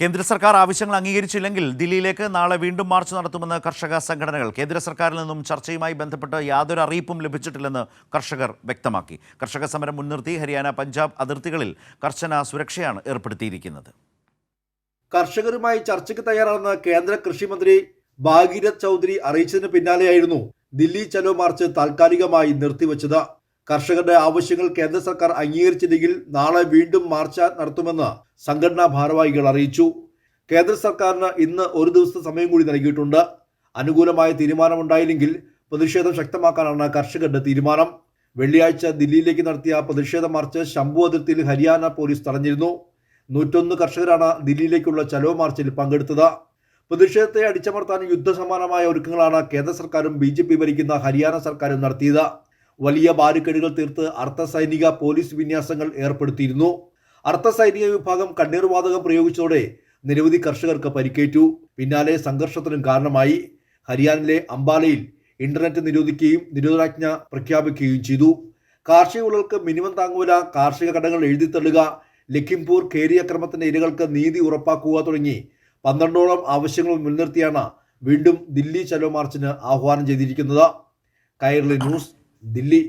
കേന്ദ്ര സർക്കാർ ആവശ്യങ്ങൾ അംഗീകരിച്ചില്ലെങ്കിൽ ദില്ലിയിലേക്ക് നാളെ വീണ്ടും മാർച്ച് നടത്തുമെന്ന് കർഷക സംഘടനകൾ. കേന്ദ്ര സർക്കാരിൽ നിന്നും ചർച്ചയുമായി ബന്ധപ്പെട്ട് യാതൊരു അറിയിപ്പും ലഭിച്ചിട്ടില്ലെന്ന് കർഷകർ വ്യക്തമാക്കി. കർഷക സമരം മുൻനിർത്തി ഹരിയാന പഞ്ചാബ് അതിർത്തികളിൽ കർശന സുരക്ഷയാണ് ഏർപ്പെടുത്തിയിരിക്കുന്നത്. കർഷകരുമായി ചർച്ചയ്ക്ക് തയ്യാറാണെന്ന് കേന്ദ്ര കൃഷിമന്ത്രി ഭാഗീരഥ് ചൗധരി അറിയിച്ചതിന് പിന്നാലെയായിരുന്നു ദില്ലി ചലോ മാർച്ച് താൽക്കാലികമായി നിർത്തിവച്ചത്. കർഷകരുടെ ആവശ്യങ്ങൾ കേന്ദ്ര സർക്കാർ അംഗീകരിച്ചില്ലെങ്കിൽ നാളെ വീണ്ടും മാർച്ച് നടത്തുമെന്ന് സംഘടനാ ഭാരവാഹികൾ അറിയിച്ചു. കേന്ദ്ര സർക്കാരിന് ഇന്ന് ഒരു ദിവസത്തെ സമയം കൂടി നൽകിയിട്ടുണ്ട്. അനുകൂലമായ തീരുമാനമുണ്ടായില്ലെങ്കിൽ പ്രതിഷേധം ശക്തമാക്കാനാണ് കർഷകരുടെ തീരുമാനം. വെള്ളിയാഴ്ച ദില്ലിയിലേക്ക് നടത്തിയ പ്രതിഷേധ മാർച്ച് ശംഭു അതിർത്തിയിൽ ഹരിയാന പോലീസ് തടഞ്ഞിരുന്നു. നൂറ്റൊന്ന് കർഷകരാണ് ദില്ലിയിലേക്കുള്ള ചലോ മാർച്ചിൽ പങ്കെടുത്തത്. പ്രതിഷേധത്തെ അടിച്ചമർത്താൻ യുദ്ധസമാനമായ ഒരുക്കങ്ങളാണ് കേന്ദ്ര സർക്കാരും ബി ഭരിക്കുന്ന ഹരിയാന സർക്കാരും നടത്തിയത്. വലിയ ബാരിക്കേഡുകൾ തീർത്ത് അർദ്ധ സൈനിക പോലീസ് വിന്യാസങ്ങൾ ഏർപ്പെടുത്തിയിരുന്നു. അർദ്ധ സൈനിക വിഭാഗം കണ്ണീർ വാതകം പ്രയോഗിച്ചതോടെ നിരവധി കർഷകർക്ക് പരിക്കേറ്റു. പിന്നാലെ സംഘർഷത്തിനും കാരണമായി. ഹരിയാനയിലെ അംബാലയിൽ ഇന്റർനെറ്റ് നിരോധിക്കുകയും നിരോധനാജ്ഞ പ്രഖ്യാപിക്കുകയും ചെയ്തു. കാർഷിക വിളകൾക്ക് മിനിമം താങ്ങുവില കാർഷിക കടങ്ങൾ എഴുതിത്തള്ളുക ലഖിംപൂർ കേരി അക്രമത്തിന്റെ ഇരകൾക്ക് നീതി ഉറപ്പാക്കുക തുടങ്ങി പന്ത്രണ്ടോളം ആവശ്യങ്ങൾ മുൻനിർത്തിയാണ് വീണ്ടും ദില്ലി ചലോ മാർച്ചിന് ആഹ്വാനം ചെയ്തിരിക്കുന്നത്. കൈരളി ന്യൂസ് ദില്ലി